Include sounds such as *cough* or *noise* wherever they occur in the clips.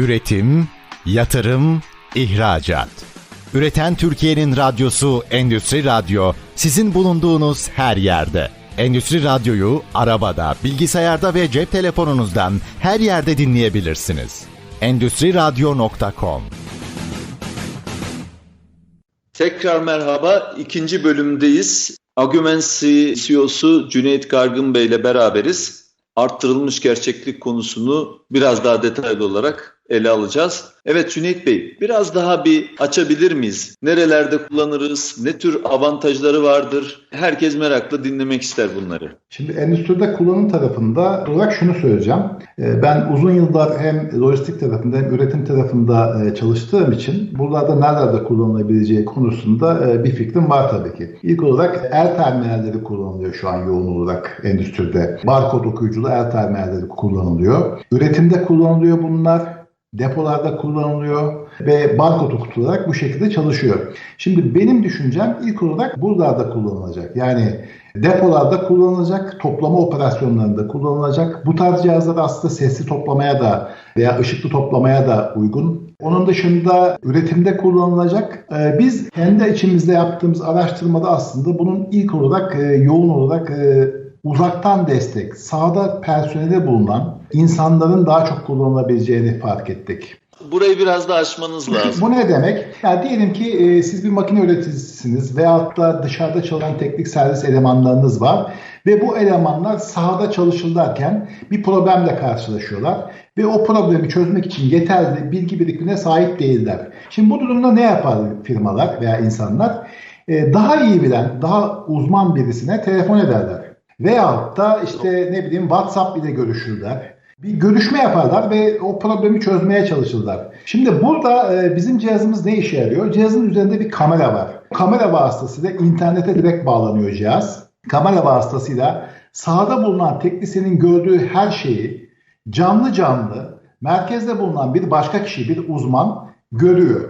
Üretim, yatırım, ihracat. Üreten Türkiye'nin radyosu Endüstri Radyo sizin bulunduğunuz her yerde. Endüstri Radyo'yu arabada, bilgisayarda ve cep telefonunuzdan her yerde dinleyebilirsiniz. Endüstri Radyo.com Tekrar merhaba. İkinci bölümdeyiz. Agümensi CEO'su Cüneyt Gargın Bey ile beraberiz. Arttırılmış gerçeklik konusunu biraz daha detaylı olarak ele alacağız. Evet Cüneyt Bey biraz daha bir açabilir miyiz? Nerelerde kullanırız? Ne tür avantajları vardır? Herkes merakla dinlemek ister bunları. Şimdi endüstride kullanım tarafında olarak şunu söyleyeceğim. Ee, ben uzun yıllar hem lojistik tarafında hem üretim tarafında e, çalıştığım için buralarda nerelerde kullanılabileceği konusunda e, bir fikrim var tabii ki. İlk olarak el terminalleri kullanılıyor şu an yoğun olarak endüstride. Barkod okuyuculu el terminalleri kullanılıyor. Üretimde kullanılıyor bunlar depolarda kullanılıyor ve barkod okutularak bu şekilde çalışıyor. Şimdi benim düşüncem ilk olarak buralarda kullanılacak. Yani depolarda kullanılacak, toplama operasyonlarında kullanılacak. Bu tarz cihazlar aslında sesli toplamaya da veya ışıklı toplamaya da uygun. Onun dışında üretimde kullanılacak. Ee, biz kendi içimizde yaptığımız araştırmada aslında bunun ilk olarak e, yoğun olarak e, uzaktan destek, sahada personeli bulunan insanların daha çok kullanılabileceğini fark ettik. Burayı biraz da açmanız lazım. *laughs* Bu ne demek? Yani diyelim ki e, siz bir makine üreticisiniz veyahut da dışarıda çalışan teknik servis elemanlarınız var ve bu elemanlar sahada çalışırlarken bir problemle karşılaşıyorlar ve o problemi çözmek için yeterli bilgi birikimine sahip değiller. Şimdi bu durumda ne yapar firmalar veya insanlar? E, daha iyi bilen, daha uzman birisine telefon ederler. Veyahut da işte ne bileyim WhatsApp ile görüşürler. Bir görüşme yaparlar ve o problemi çözmeye çalışırlar. Şimdi burada e, bizim cihazımız ne işe yarıyor? Cihazın üzerinde bir kamera var. Kamera vasıtasıyla internete direkt bağlanıyor cihaz. Kamera vasıtasıyla sahada bulunan teknisyenin gördüğü her şeyi canlı canlı merkezde bulunan bir başka kişi, bir uzman görüyor.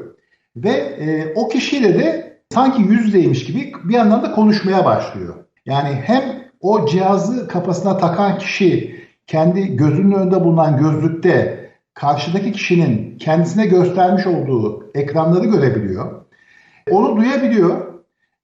Ve e, o kişiyle de sanki yüzdeymiş gibi bir yandan da konuşmaya başlıyor. Yani hem o cihazı kafasına takan kişi kendi gözünün önünde bulunan gözlükte karşıdaki kişinin kendisine göstermiş olduğu ekranları görebiliyor. Onu duyabiliyor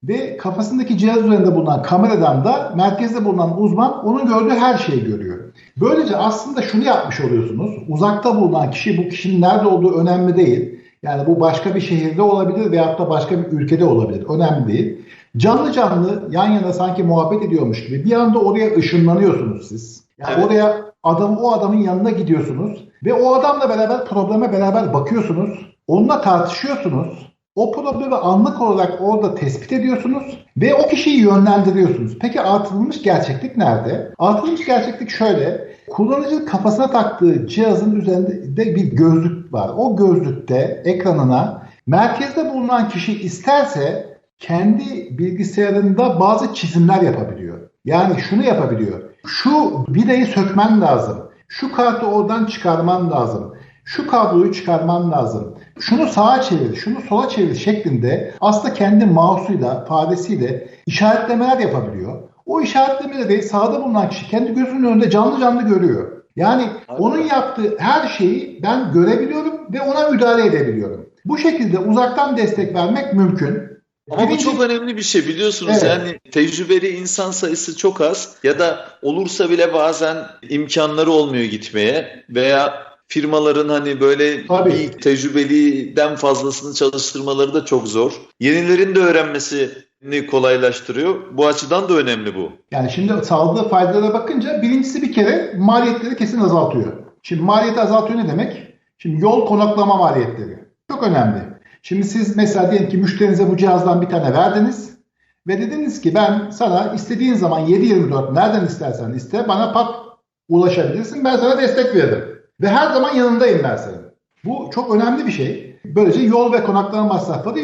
ve kafasındaki cihaz üzerinde bulunan kameradan da merkezde bulunan uzman onun gördüğü her şeyi görüyor. Böylece aslında şunu yapmış oluyorsunuz. Uzakta bulunan kişi bu kişinin nerede olduğu önemli değil. Yani bu başka bir şehirde olabilir veyahut da başka bir ülkede olabilir. Önemli değil. Canlı canlı yan yana sanki muhabbet ediyormuş gibi bir anda oraya ışınlanıyorsunuz siz. Yani evet. oraya adam o adamın yanına gidiyorsunuz ve o adamla beraber probleme beraber bakıyorsunuz. Onunla tartışıyorsunuz. O problemi anlık olarak orada tespit ediyorsunuz ve o kişiyi yönlendiriyorsunuz. Peki artırılmış gerçeklik nerede? Artırılmış gerçeklik şöyle. Kullanıcı kafasına taktığı cihazın üzerinde bir gözlük var. O gözlükte ekranına merkezde bulunan kişi isterse kendi bilgisayarında bazı çizimler yapabiliyor. Yani şunu yapabiliyor. Şu vidayı sökmen lazım. Şu kartı oradan çıkarman lazım. Şu kabloyu çıkarman lazım. Şunu sağa çevir, şunu sola çevir şeklinde aslında kendi mouse'uyla, faresiyle işaretlemeler yapabiliyor. O işaretlemeleri sağda bulunan kişi kendi gözünün önünde canlı canlı görüyor. Yani Aynen. onun yaptığı her şeyi ben görebiliyorum ve ona müdahale edebiliyorum. Bu şekilde uzaktan destek vermek mümkün. Ama Birinci... bu çok önemli bir şey biliyorsunuz evet. yani tecrübeli insan sayısı çok az ya da olursa bile bazen imkanları olmuyor gitmeye veya firmaların hani böyle Tabii. bir tecrübeliden fazlasını çalıştırmaları da çok zor. Yenilerin de öğrenmesini kolaylaştırıyor. Bu açıdan da önemli bu. Yani şimdi sağladığı faydalara bakınca birincisi bir kere maliyetleri kesin azaltıyor. Şimdi maliyeti azaltıyor ne demek? Şimdi yol konaklama maliyetleri. Çok önemli. Şimdi siz mesela diyelim ki müşterinize bu cihazdan bir tane verdiniz ve dediniz ki ben sana istediğin zaman 7-24 nereden istersen iste bana pat ulaşabilirsin ben sana destek veririm. Ve her zaman yanındayım ben senin. Bu çok önemli bir şey. Böylece yol ve konaklama masrafları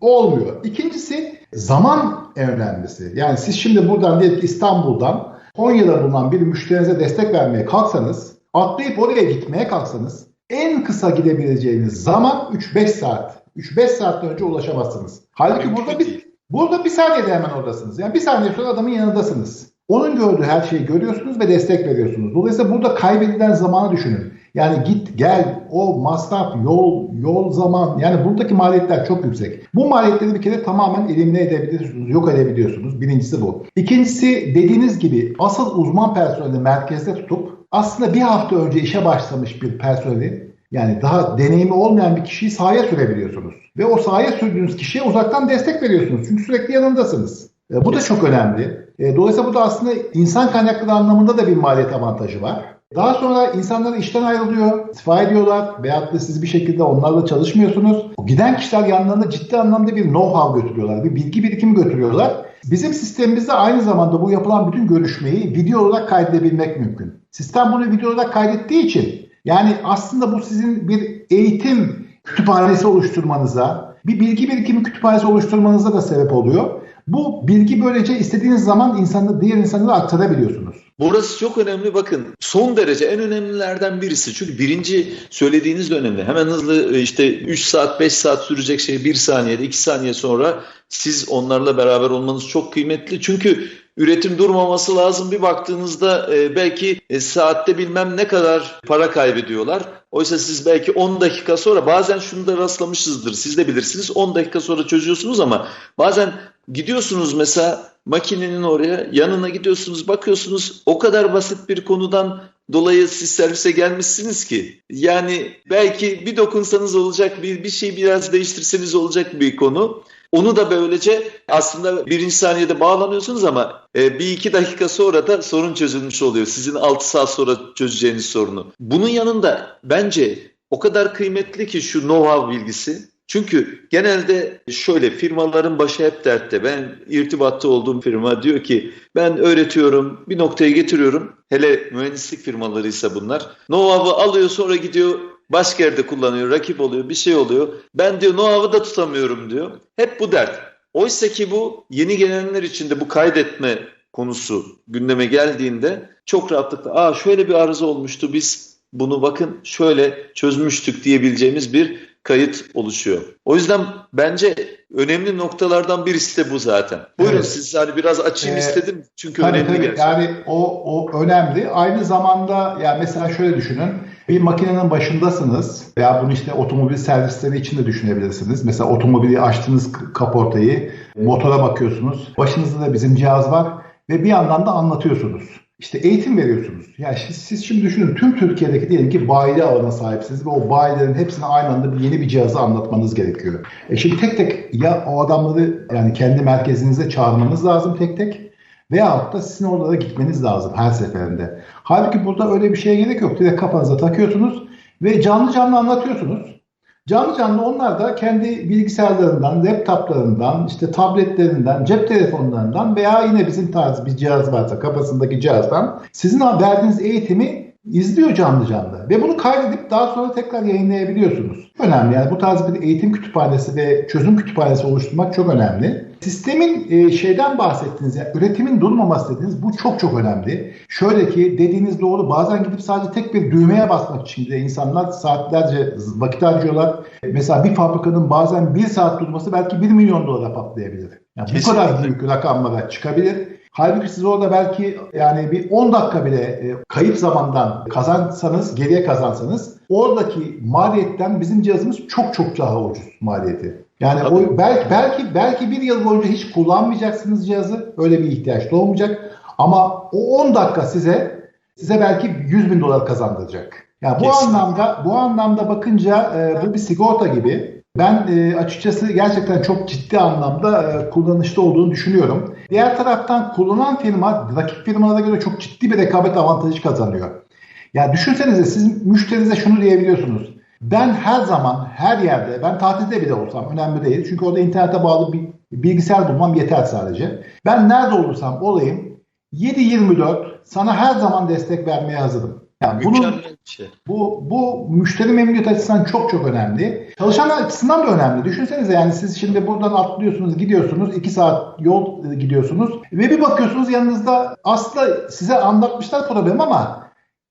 olmuyor. İkincisi zaman önemlisi. Yani siz şimdi buradan diyelim ki İstanbul'dan Konya'da bulunan bir müşterinize destek vermeye kalksanız atlayıp oraya gitmeye kalksanız en kısa gidebileceğiniz zaman 3-5 saat. 3-5 saatten önce ulaşamazsınız. Halbuki burada bir, burada bir saniyede hemen oradasınız. Yani bir saniye sonra adamın yanındasınız. Onun gördüğü her şeyi görüyorsunuz ve destek veriyorsunuz. Dolayısıyla burada kaybedilen zamanı düşünün. Yani git gel o masraf yol yol zaman yani buradaki maliyetler çok yüksek. Bu maliyetleri bir kere tamamen elimine edebiliyorsunuz, yok edebiliyorsunuz. Birincisi bu. İkincisi dediğiniz gibi asıl uzman personeli merkezde tutup aslında bir hafta önce işe başlamış bir personeli yani daha deneyimi olmayan bir kişiyi sahaya sürebiliyorsunuz. Ve o sahaya sürdüğünüz kişiye uzaktan destek veriyorsunuz. Çünkü sürekli yanındasınız. E, bu da çok önemli. E, dolayısıyla bu da aslında insan kaynakları anlamında da bir maliyet avantajı var. Daha sonra insanlar işten ayrılıyor, istifa ediyorlar veyahut da siz bir şekilde onlarla çalışmıyorsunuz. Giden kişiler yanlarında ciddi anlamda bir know-how götürüyorlar, bir bilgi birikimi götürüyorlar. Bizim sistemimizde aynı zamanda bu yapılan bütün görüşmeyi video olarak kaydedebilmek mümkün. Sistem bunu video olarak kaydettiği için yani aslında bu sizin bir eğitim kütüphanesi oluşturmanıza, bir bilgi birikimi kütüphanesi oluşturmanıza da sebep oluyor. Bu bilgi böylece istediğiniz zaman insanı, diğer insanlara aktarabiliyorsunuz. Burası çok önemli bakın. Son derece en önemlilerden birisi. Çünkü birinci söylediğiniz de önemli. Hemen hızlı işte 3 saat 5 saat sürecek şey 1 saniyede 2 saniye sonra siz onlarla beraber olmanız çok kıymetli. Çünkü üretim durmaması lazım. Bir baktığınızda e, belki e, saatte bilmem ne kadar para kaybediyorlar. Oysa siz belki 10 dakika sonra bazen şunu da rastlamışızdır. Siz de bilirsiniz 10 dakika sonra çözüyorsunuz ama bazen gidiyorsunuz mesela makinenin oraya yanına gidiyorsunuz bakıyorsunuz o kadar basit bir konudan dolayı siz servise gelmişsiniz ki yani belki bir dokunsanız olacak bir, bir şey biraz değiştirseniz olacak bir konu. Onu da böylece aslında birinci saniyede bağlanıyorsunuz ama e, bir iki dakika sonra da sorun çözülmüş oluyor. Sizin 6 saat sonra çözeceğiniz sorunu. Bunun yanında bence o kadar kıymetli ki şu know-how bilgisi. Çünkü genelde şöyle firmaların başı hep dertte. Ben irtibatta olduğum firma diyor ki ben öğretiyorum bir noktaya getiriyorum. Hele mühendislik firmalarıysa bunlar. Know-how'ı alıyor sonra gidiyor başka yerde kullanıyor, rakip oluyor, bir şey oluyor. Ben diyor know-how'ı da tutamıyorum diyor. Hep bu dert. Oysa ki bu yeni gelenler için de bu kaydetme konusu gündeme geldiğinde çok rahatlıkla aa şöyle bir arıza olmuştu biz bunu bakın şöyle çözmüştük diyebileceğimiz bir kayıt oluşuyor. O yüzden bence önemli noktalardan birisi de bu zaten. Buyurun evet. siz hani biraz açayım ee, istedim çünkü tabii, önemli tabii. gerçekten. Yani o, o önemli. Aynı zamanda yani mesela şöyle düşünün. Bir makinenin başındasınız veya bunu işte otomobil servisleri için de düşünebilirsiniz. Mesela otomobili açtınız kaportayı, motora bakıyorsunuz. Başınızda da bizim cihaz var ve bir yandan da anlatıyorsunuz. İşte eğitim veriyorsunuz. Yani siz, siz şimdi düşünün tüm Türkiye'deki diyelim ki bayi alana sahipsiniz ve o bayilerin hepsine aynı anda bir yeni bir cihazı anlatmanız gerekiyor. E şimdi tek tek ya o adamları yani kendi merkezinize çağırmanız lazım tek tek veyahut da sizin orada da gitmeniz lazım her seferinde. Halbuki burada öyle bir şeye gerek yok. Direkt kafanıza takıyorsunuz ve canlı canlı anlatıyorsunuz. Canlı canlı onlar da kendi bilgisayarlarından, laptoplarından, işte tabletlerinden, cep telefonlarından veya yine bizim tarz bir cihaz varsa kafasındaki cihazdan sizin verdiğiniz eğitimi izliyor canlı canlı. Ve bunu kaydedip daha sonra tekrar yayınlayabiliyorsunuz. Önemli yani bu tarz bir eğitim kütüphanesi ve çözüm kütüphanesi oluşturmak çok önemli. Sistemin e, şeyden bahsettiniz, yani üretimin durmaması dediniz. Bu çok çok önemli. Şöyle ki dediğiniz doğru bazen gidip sadece tek bir düğmeye basmak için de insanlar saatlerce vakit harcıyorlar. Mesela bir fabrikanın bazen bir saat durması belki bir milyon dolara patlayabilir. Yani bu kadar büyük rakamlara çıkabilir. Halbuki siz orada belki yani bir 10 dakika bile e, kayıp zamandan kazansanız, geriye kazansanız oradaki maliyetten bizim cihazımız çok çok daha ucuz maliyeti. Yani o belki belki belki bir yıl boyunca hiç kullanmayacaksınız cihazı. Öyle bir ihtiyaç doğmayacak. Ama o 10 dakika size size belki 100 bin dolar kazandıracak. Yani bu Kesinlikle. anlamda bu anlamda bakınca e, bu bir sigorta gibi. Ben e, açıkçası gerçekten çok ciddi anlamda e, kullanışlı olduğunu düşünüyorum. Diğer taraftan kullanan firma rakip firmalara göre çok ciddi bir rekabet avantajı kazanıyor. Ya düşünsenize siz müşterinize şunu diyebiliyorsunuz. Ben her zaman her yerde ben tatilde bile olsam önemli değil. Çünkü orada internete bağlı bir bilgisayar bulmam yeter sadece. Ben nerede olursam olayım 7-24 sana her zaman destek vermeye hazırım. Yani bunun, şey. bu, bu müşteri memnuniyet açısından çok çok önemli. Çalışanlar açısından da önemli. Düşünsenize yani siz şimdi buradan atlıyorsunuz, gidiyorsunuz, 2 saat yol gidiyorsunuz ve bir bakıyorsunuz yanınızda aslında size anlatmışlar problem ama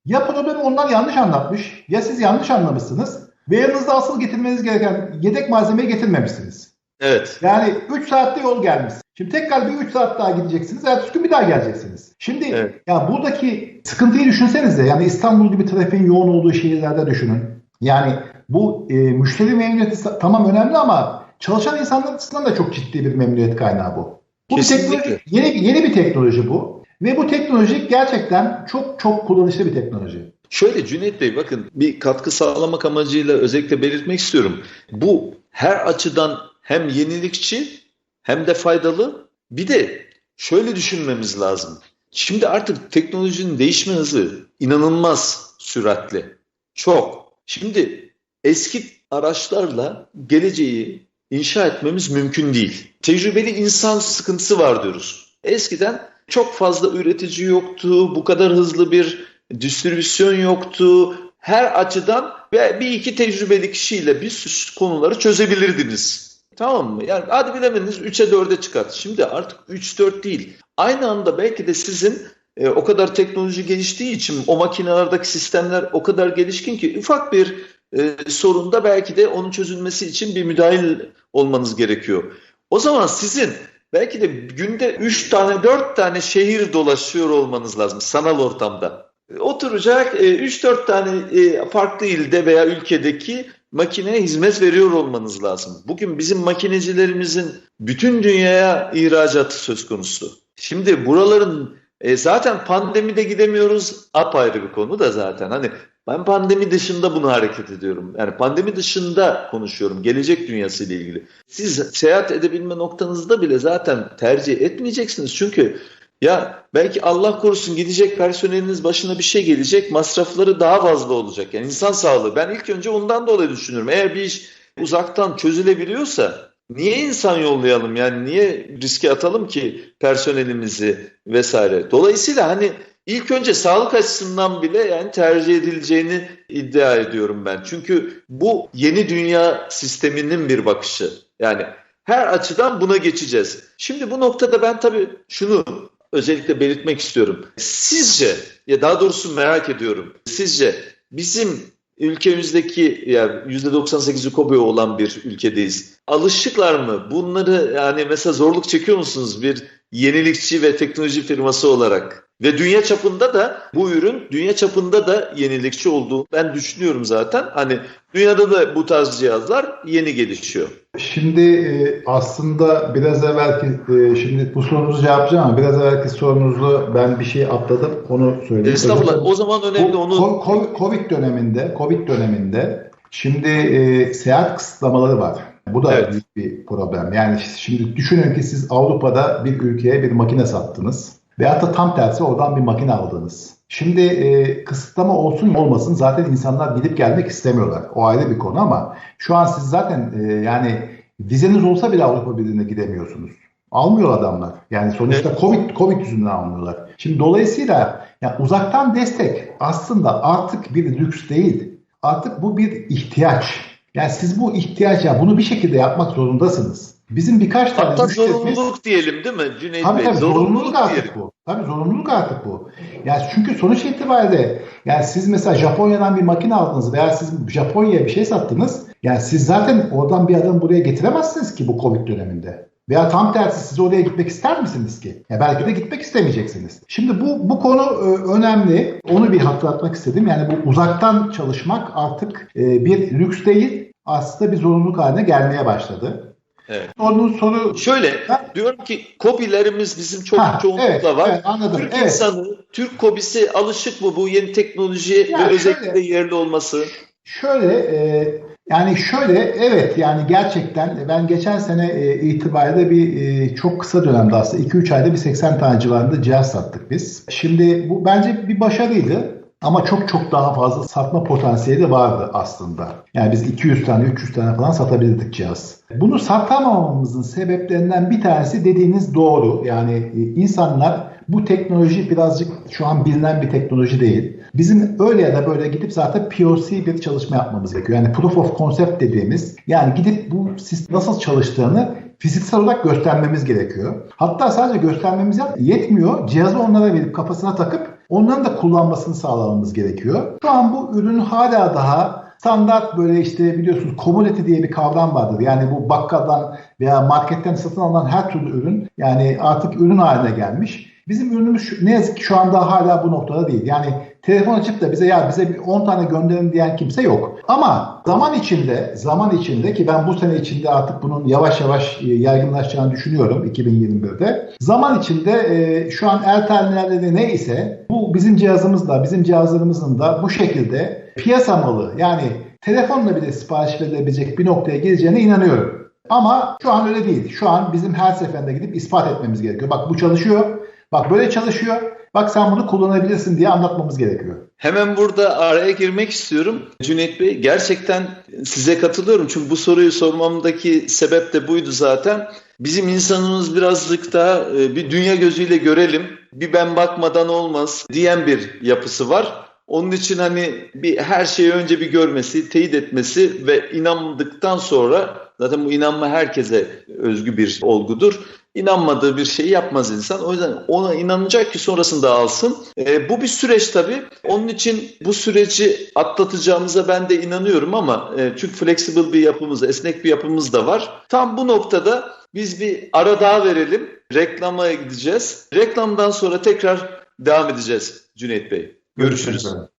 ya problemi onlar yanlış anlatmış ya siz yanlış anlamışsınız ve yanınızda asıl getirmeniz gereken yedek malzemeyi getirmemişsiniz. Evet. Yani 3 saatte yol gelmiş. Şimdi tekrar bir 3 saat daha gideceksiniz. Ertesi gün bir daha geleceksiniz. Şimdi Evet. ya buradaki sıkıntıyı düşünsenize. Yani İstanbul gibi trafiğin yoğun olduğu şehirlerde düşünün. Yani bu e, müşteri memnuniyeti tamam önemli ama çalışan insanlar açısından da çok ciddi bir memnuniyet kaynağı bu. Bu bir Kesinlikle. teknoloji, yeni, yeni bir teknoloji bu. Ve bu teknoloji gerçekten çok çok kullanışlı bir teknoloji. Şöyle Cüneyt Bey bakın bir katkı sağlamak amacıyla özellikle belirtmek istiyorum. Bu her açıdan hem yenilikçi hem de faydalı. Bir de şöyle düşünmemiz lazım. Şimdi artık teknolojinin değişme hızı inanılmaz süratli. Çok. Şimdi eski araçlarla geleceği inşa etmemiz mümkün değil. Tecrübeli insan sıkıntısı var diyoruz. Eskiden çok fazla üretici yoktu, bu kadar hızlı bir distribüsyon yoktu. Her açıdan ve bir iki tecrübeli kişiyle bir sürü konuları çözebilirdiniz. Tamam mı? Yani hadi bilemediniz 3'e 4'e çıkart. Şimdi artık 3-4 değil. Aynı anda belki de sizin e, o kadar teknoloji geliştiği için o makinelerdeki sistemler o kadar gelişkin ki ufak bir e, sorunda belki de onun çözülmesi için bir müdahil olmanız gerekiyor. O zaman sizin belki de günde 3 tane 4 tane şehir dolaşıyor olmanız lazım sanal ortamda. E, Oturacak 3-4 tane e, farklı ilde veya ülkedeki makineye hizmet veriyor olmanız lazım. Bugün bizim makinecilerimizin bütün dünyaya ihracatı söz konusu. Şimdi buraların e, zaten pandemide gidemiyoruz apayrı bir konu da zaten. Hani ben pandemi dışında bunu hareket ediyorum. Yani pandemi dışında konuşuyorum. Gelecek dünyası ile ilgili. Siz seyahat edebilme noktanızda bile zaten tercih etmeyeceksiniz. Çünkü ya belki Allah korusun gidecek personeliniz başına bir şey gelecek. Masrafları daha fazla olacak. Yani insan sağlığı. Ben ilk önce ondan dolayı düşünüyorum. Eğer bir iş uzaktan çözülebiliyorsa niye insan yollayalım? Yani niye riske atalım ki personelimizi vesaire. Dolayısıyla hani İlk önce sağlık açısından bile yani tercih edileceğini iddia ediyorum ben. Çünkü bu yeni dünya sisteminin bir bakışı. Yani her açıdan buna geçeceğiz. Şimdi bu noktada ben tabii şunu özellikle belirtmek istiyorum. Sizce ya daha doğrusu merak ediyorum. Sizce bizim ülkemizdeki yani %98'i kobe olan bir ülkedeyiz. Alışıklar mı? Bunları yani mesela zorluk çekiyor musunuz bir yenilikçi ve teknoloji firması olarak? Ve dünya çapında da bu ürün dünya çapında da yenilikçi olduğunu ben düşünüyorum zaten. Hani dünyada da bu tarz cihazlar yeni gelişiyor. Şimdi e, aslında biraz evvelki e, şimdi bu sorunuzu cevaplayacağım ama biraz evvelki sorunuzu ben bir şey atladım onu söyleyeyim. Estağfurullah. O zaman önemli onu Covid döneminde, Covid döneminde şimdi e, seyahat kısıtlamaları var. Bu da Evet. büyük bir problem. Yani şimdi düşünün ki siz Avrupa'da bir ülkeye bir makine sattınız. Veyahut da tam tersi oradan bir makine aldınız. Şimdi e, kısıtlama olsun olmasın zaten insanlar gidip gelmek istemiyorlar. O ayrı bir konu ama şu an siz zaten e, yani vizeniz olsa bile Avrupa Birliği'ne gidemiyorsunuz. Almıyor adamlar. Yani sonuçta Covid Covid yüzünden almıyorlar. Şimdi dolayısıyla yani uzaktan destek aslında artık bir lüks değil. Artık bu bir ihtiyaç. Yani siz bu ihtiyaç ya bunu bir şekilde yapmak zorundasınız. Bizim birkaç tane hatta zorunluluk diyelim değil mi Cüneyt Tabii Bey? tabii zorunluluk diyelim. artık bu. Tabii zorunluluk artık bu. Yani çünkü sonuç itibariyle yani siz mesela Japonya'dan bir makine aldınız veya siz Japonya'ya bir şey sattınız. Yani siz zaten oradan bir adam buraya getiremezsiniz ki bu Covid döneminde. Veya tam tersi siz oraya gitmek ister misiniz ki? Ya belki de gitmek istemeyeceksiniz. Şimdi bu bu konu e, önemli. Onu bir hatırlatmak istedim. Yani bu uzaktan çalışmak artık e, bir lüks değil, aslında bir zorunluluk haline gelmeye başladı. Evet. Onun soru Şöyle Ha? diyorum ki kobilerimiz bizim çok Ha, çoğunlukla evet, var. evet, anladım. Türk Evet. insanı, Türk kobisi alışık mı bu yeni teknolojiye Ya ve şöyle- özellikle yerli olması? Şöyle e, yani şöyle evet yani gerçekten ben geçen sene e, itibariyle bir e, çok kısa dönemde aslında 2-3 ayda bir 80 tane civarında cihaz sattık biz. Şimdi bu bence bir başarıydı. Ama çok çok daha fazla satma potansiyeli vardı aslında. Yani biz 200 tane 300 tane falan satabilirdik cihaz. Bunu satamamamızın sebeplerinden bir tanesi dediğiniz doğru. Yani e, insanlar bu teknoloji birazcık şu an bilinen bir teknoloji değil. Bizim öyle ya da böyle gidip zaten POC bir çalışma yapmamız gerekiyor. Yani Proof of Concept dediğimiz yani gidip bu sistem nasıl çalıştığını fiziksel olarak göstermemiz gerekiyor. Hatta sadece göstermemiz yetmiyor. Cihazı onlara verip kafasına takıp onların da kullanmasını sağlamamız gerekiyor. Şu an bu ürün hala daha standart böyle işte biliyorsunuz commodity diye bir kavram vardır. Yani bu bakkaldan veya marketten satın alınan her türlü ürün yani artık ürün haline gelmiş. Bizim ürünümüz ne yazık ki şu anda hala bu noktada değil. Yani telefon açıp da bize ya bize bir 10 tane gönderin diyen kimse yok. Ama zaman içinde, zaman içinde ki ben bu sene içinde artık bunun yavaş yavaş e, yaygınlaşacağını düşünüyorum 2021'de. Zaman içinde e, şu an el terminalleri neyse bu bizim cihazımızla, bizim cihazlarımızın da bu şekilde piyasa malı yani telefonla bile sipariş verilebilecek bir noktaya geleceğine inanıyorum. Ama şu an öyle değil. Şu an bizim her seferinde gidip ispat etmemiz gerekiyor. Bak bu çalışıyor. Bak böyle çalışıyor. Bak sen bunu kullanabilirsin diye anlatmamız gerekiyor. Hemen burada araya girmek istiyorum. Cüneyt Bey gerçekten size katılıyorum. Çünkü bu soruyu sormamdaki sebep de buydu zaten. Bizim insanımız birazcık daha e, bir dünya gözüyle görelim, bir ben bakmadan olmaz diyen bir yapısı var. Onun için hani bir her şeyi önce bir görmesi, teyit etmesi ve inandıktan sonra zaten bu inanma herkese özgü bir olgudur. İnanmadığı bir şeyi yapmaz insan. O yüzden ona inanacak ki sonrasında alsın. E, bu bir süreç tabii. Onun için bu süreci atlatacağımıza ben de inanıyorum ama e, çünkü flexible bir yapımız, esnek bir yapımız da var. Tam bu noktada biz bir ara daha verelim. Reklama gideceğiz. Reklamdan sonra tekrar devam edeceğiz Cüneyt Bey. Görüşürüz. üzere.